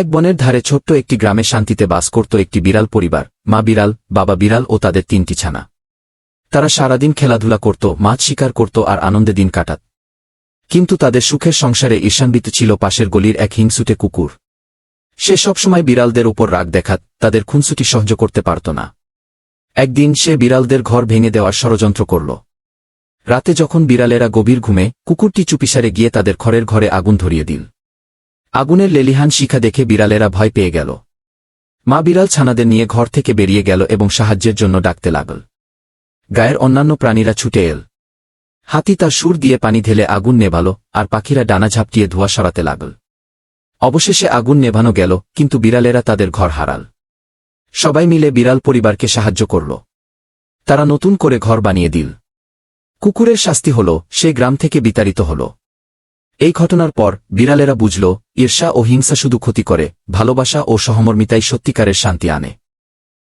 এক বনের ধারে ছোট্ট একটি গ্রামে শান্তিতে বাস করত একটি বিড়াল পরিবার, মা বিড়াল, বাবা বিড়াল ও তাদের তিনটি ছানা। তারা সারাদিন খেলাধুলা করত, মাছ শিকার করত আর আনন্দে দিন কাটাত। কিন্তু তাদের সুখের সংসারে ঈর্ষান্বিত ছিল পাশের গলির এক হিংসুটে কুকুর। সে সবসময় বিড়ালদের উপর রাগ দেখাত, তাদের খুনসুটি সহ্য করতে পারত না। একদিন সে বিড়ালদের ঘর ভেঙে দেওয়ার ষড়যন্ত্র করল। রাতে যখন বিড়ালেরা গভীর ঘুমে, কুকুরটি চুপিসারে গিয়ে তাদের ঘরের ঘরে আগুন ধরিয়ে দিল। আগুনের লেলিহান শিখা দেখে বিড়ালেরা ভয় পেয়ে গেল। মা বিড়াল ছানাদের নিয়ে ঘর থেকে বেরিয়ে গেল এবং সাহায্যের জন্য ডাকতে লাগল। গায়ের অন্যান্য প্রাণীরা ছুটে এল। হাতি তার সুর দিয়ে পানি ঢেলে আগুন নেভাল আর পাখিরা ডানা ঝাপটিয়ে ধোয়া সরাতে লাগল। অবশেষে আগুন নেভানো গেল, কিন্তু বিড়ালেরা তাদের ঘর হারাল। সবাই মিলে বিড়াল পরিবারকে সাহায্য করল। তারা নতুন করে ঘর বানিয়ে দিল। কুকুরের শাস্তি হল, সে গ্রাম থেকে বিতাড়িত হল। এই ঘটনার পর বিড়ালেরা বুঝল, ঈর্ষা ও হিংসা শুধু ক্ষতি করে, ভালোবাসা ও সহমর্মিতাই সত্যিকারের শান্তি আনে।